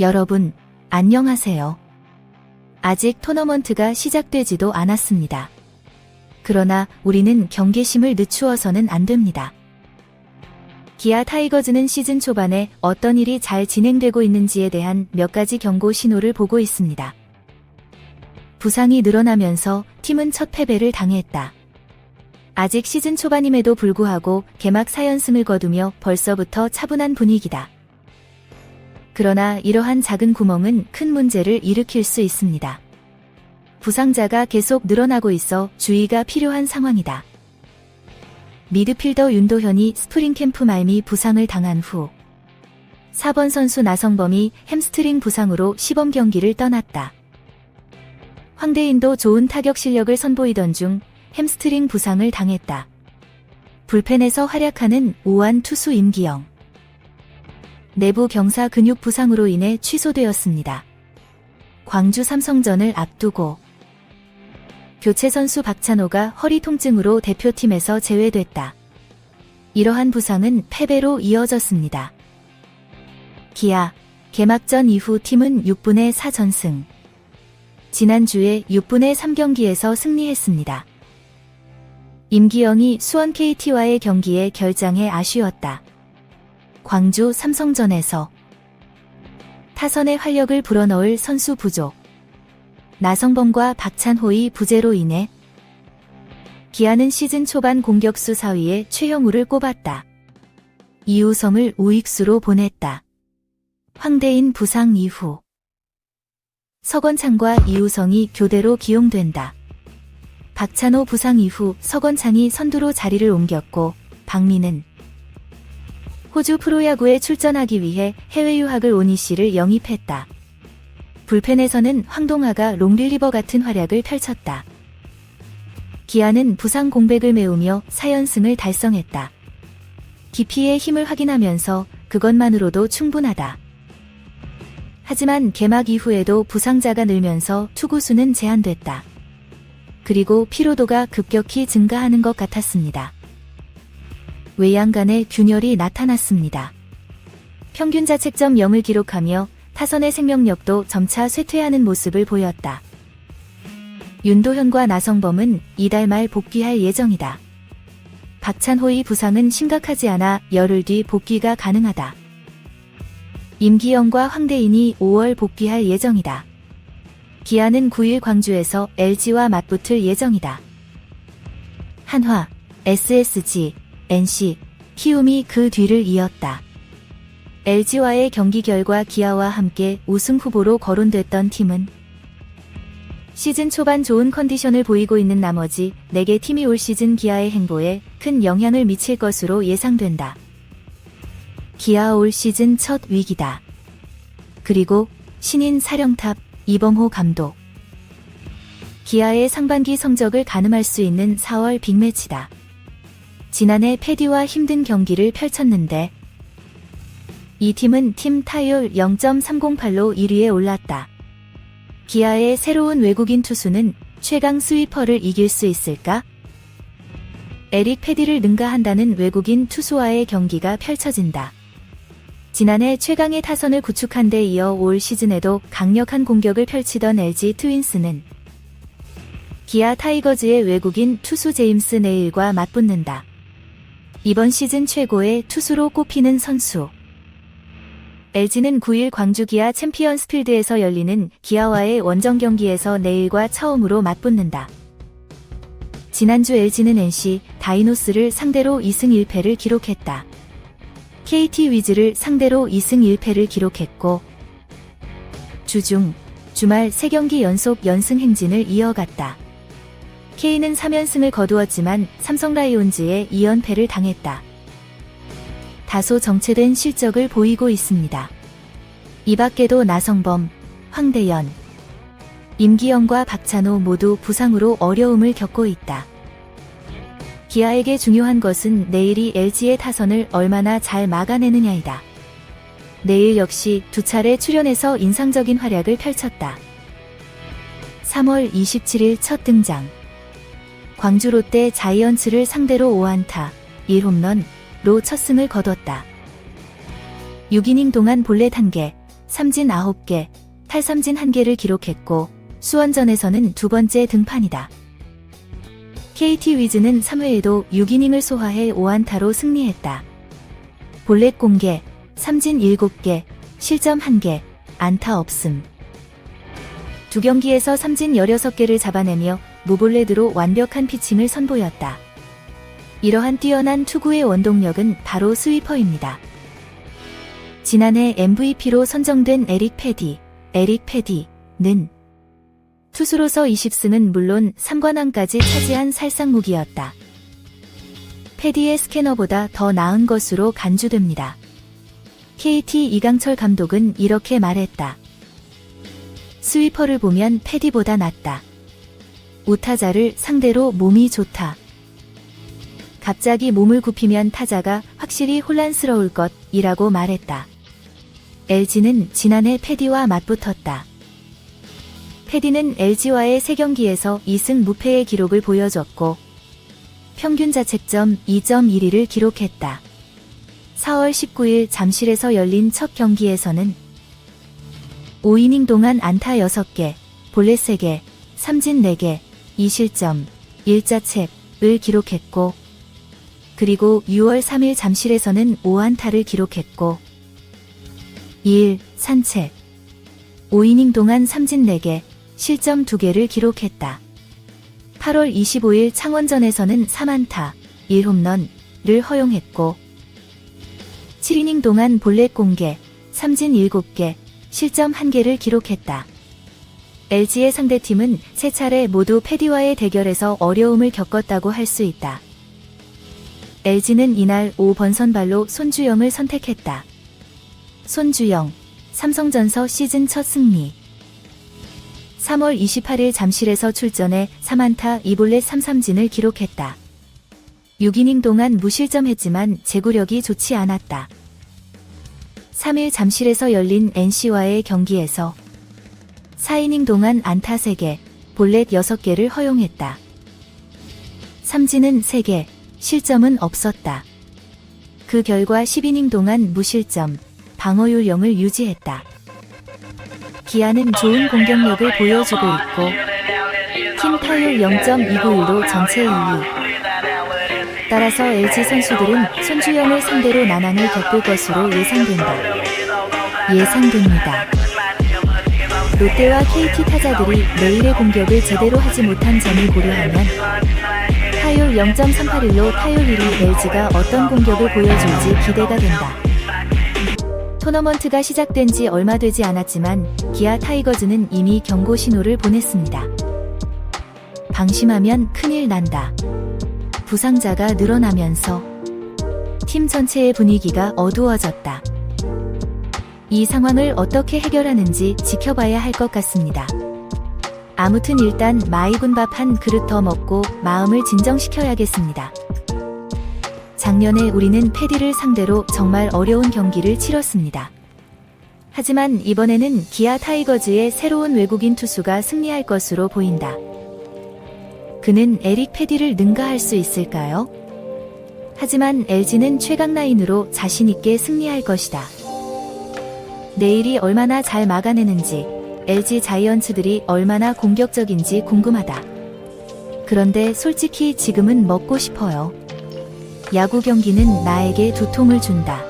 여러분, 안녕하세요. 아직 토너먼트가 시작되지도 않았습니다. 그러나 우리는 경계심을 늦추어서는 안 됩니다. 기아 타이거즈는 시즌 초반에 어떤 일이 잘 진행되고 있는지에 대한 몇 가지 경고 신호를 보고 있습니다. 부상이 늘어나면서 팀은 첫 패배를 당했다. 아직 시즌 초반임에도 불구하고 개막 4연승을 거두며 벌써부터 차분한 분위기다. 그러나 이러한 작은 구멍은 큰 문제를 일으킬 수 있습니다. 부상자가 계속 늘어나고 있어 주의가 필요한 상황이다. 미드필더 윤도현이 스프링 캠프 말미 부상을 당한 후 4번 선수 나성범이 햄스트링 부상으로 시범 경기를 떠났다. 황대인도 좋은 타격 실력을 선보이던 중 햄스트링 부상을 당했다. 불펜에서 활약하는 우완 투수 임기영. 내부 경사 근육 부상으로 인해 취소되었습니다. 광주 삼성전을 앞두고 교체 선수 박찬호가 허리 통증으로 대표팀에서 제외됐다. 이러한 부상은 패배로 이어졌습니다. 기아 개막전 이후 팀은 6분의 4전승. 지난주에 6분의 3경기에서 승리했습니다. 임기영이 수원 KT와의 경기에 결장에 아쉬웠다. 광주 삼성전에서 타선의 활력을 불어넣을 선수 부족. 나성범과 박찬호의 부재로 인해 기아는 시즌 초반 공격수 4위에 최형우를 꼽았다. 이우성을 우익수로 보냈다. 황대인 부상 이후 서건창과 이우성이 교대로 기용된다. 박찬호 부상 이후 서건창이 선두로 자리를 옮겼고 박민은 호주 프로야구에 출전하기 위해 해외 유학을 온 이 씨를 영입했다. 불펜에서는 황동하가 롱릴리버 같은 활약을 펼쳤다. 기아는 부상 공백을 메우며 4연승을 달성했다. 깊이의 힘을 확인하면서 그것만으로도 충분하다. 하지만 개막 이후에도 부상자가 늘면서 투구수는 제한됐다. 그리고 피로도가 급격히 증가하는 것 같았습니다. 외양 간의 균열이 나타났습니다. 평균 자책점 0을 기록하며 타선의 생명력도 점차 쇠퇴하는 모습을 보였다. 윤도현과 나성범은 이달 말 복귀할 예정이다. 박찬호의 부상은 심각하지 않아 열흘 뒤 복귀가 가능하다. 임기영과 황대인이 5월 복귀할 예정이다. 기아는 9일 광주에서 LG와 맞붙을 예정이다. 한화, SSG, NC, 키움이 그 뒤를 이었다. LG와의 경기 결과 기아와 함께 우승 후보로 거론됐던 팀은 시즌 초반 좋은 컨디션을 보이고 있는 나머지 4개 팀이 올 시즌 기아의 행보에 큰 영향을 미칠 것으로 예상된다. 기아 올 시즌 첫 위기다. 그리고 신인 사령탑 이범호 감독. 기아의 상반기 성적을 가늠할 수 있는 4월 빅매치다. 지난해 패디와 힘든 경기를 펼쳤는데 이 팀은 팀 타율 0.308로 1위에 올랐다. 기아의 새로운 외국인 투수는 최강 스위퍼를 이길 수 있을까? 에릭 패디를 능가한다는 외국인 투수와의 경기가 펼쳐진다. 지난해 최강의 타선을 구축한 데 이어 올 시즌에도 강력한 공격을 펼치던 LG 트윈스는 기아 타이거즈의 외국인 투수 제임스 네일과 맞붙는다. 이번 시즌 최고의 투수로 꼽히는 선수. LG는 9일 광주 기아 챔피언스 필드에서 열리는 기아와의 원정 경기에서 내일과 처음으로 맞붙는다. 지난주 LG는 NC 다이노스를 상대로 2승 1패를 기록했다. KT 위즈를 상대로 2승 1패를 기록했고 주중 주말 3경기 연속 연승 행진을 이어갔다. K는 3연승을 거두었지만 삼성 라이온즈에 2연패를 당했다. 다소 정체된 실적을 보이고 있습니다. 이 밖에도 나성범, 황대연, 임기영과 박찬호 모두 부상으로 어려움을 겪고 있다. 기아에게 중요한 것은 내일이 LG의 타선을 얼마나 잘 막아내느냐이다. 내일 역시 두 차례 출연해서 인상적인 활약을 펼쳤다. 3월 27일 첫 등장. 광주 롯데 자이언츠를 상대로 5안타, 1홈런로 첫 승을 거뒀다. 6이닝 동안 볼넷 1개, 삼진 9개, 탈삼진 1개를 기록했고 수원전에서는 두 번째 등판이다. KT 위즈는 3회에도 6이닝을 소화해 5안타로 승리했다. 볼넷 공개, 삼진 7개, 실점 1개, 안타 없음. 두 경기에서 삼진 16개를 잡아내며 무볼넷으로 완벽한 피칭을 선보였다. 이러한 뛰어난 투구의 원동력은 바로 스위퍼입니다. 지난해 MVP로 선정된 에릭 패디, 에릭 패디는 투수로서 20승은 물론 3관왕까지 차지한 살상무기였다. 패디의 스캐너보다 더 나은 것으로 간주됩니다. KT 이강철 감독은 이렇게 말했다. 스위퍼를 보면 패디보다 낫다. 우타자를 상대로 몸이 좋다. 갑자기 몸을 굽히면 타자가 확실히 혼란스러울 것이라고 말했다. LG는 지난해 패디와 맞붙었다. 패디는 LG와의 3경기에서 2승 무패의 기록을 보여줬고 평균 자책점 2.12를 기록했다. 4월 19일 잠실에서 열린 첫 경기에서는 5이닝 동안 안타 6개, 볼넷 3개, 삼진 4개, 2실점, 1자책을 기록했고 그리고 6월 3일 잠실에서는 5안타를 기록했고 2일 산책 5이닝 동안 삼진 4개, 실점 2개를 기록했다. 8월 25일 창원전에서는 3안타, 1홈런을 허용했고 7이닝 동안 볼넷 공개, 삼진 7개, 실점 1개를 기록했다. LG의 상대팀은 세 차례 모두 패디와의 대결에서 어려움을 겪었다고 할 수 있다. LG는 이날 5번 선발로 손주영을 선택했다. 손주영, 삼성전서 시즌 첫 승리. 3월 28일 잠실에서 출전해 3안타 2볼넷 3삼진을 기록했다. 6이닝 동안 무실점했지만 제구력이 좋지 않았다. 3일 잠실에서 열린 NC와의 경기에서 4이닝 동안 안타 3개, 볼넷 6개를 허용했다. 삼진은 3개, 실점은 없었다. 그 결과 10이닝 동안 무실점, 방어율 0을 유지했다. 기아는 좋은 공격력을 보여주고 있고 팀 타율 0.291로 전체 2위. 따라서 LG 선수들은 손주영을 상대로 난항을 겪을 것으로 예상된다. 예상됩니다. 롯데와 KT 타자들이 내일의 공격을 제대로 하지 못한 점을 고려하면 타율 0.381로 타율 1위 LG가 어떤 공격을 보여줄지 기대가 된다. 토너먼트가 시작된 지 얼마 되지 않았지만 기아 타이거즈는 이미 경고 신호를 보냈습니다. 방심하면 큰일 난다. 부상자가 늘어나면서 팀 전체의 분위기가 어두워졌다. 이 상황을 어떻게 해결하는지 지켜봐야 할 것 같습니다. 아무튼 일단 마이군밥 한 그릇 더 먹고 마음을 진정시켜야겠습니다. 작년에 우리는 패디를 상대로 정말 어려운 경기를 치렀습니다. 하지만 이번에는 기아 타이거즈의 새로운 외국인 투수가 승리할 것으로 보인다. 그는 에릭 패디를 능가할 수 있을까요? 하지만 LG는 최강 라인으로 자신있게 승리할 것이다. 내일이 얼마나 잘 막아내는지, LG 자이언츠들이 얼마나 공격적인지 궁금하다. 그런데 솔직히 지금은 먹고 싶어요. 야구 경기는 나에게 두통을 준다.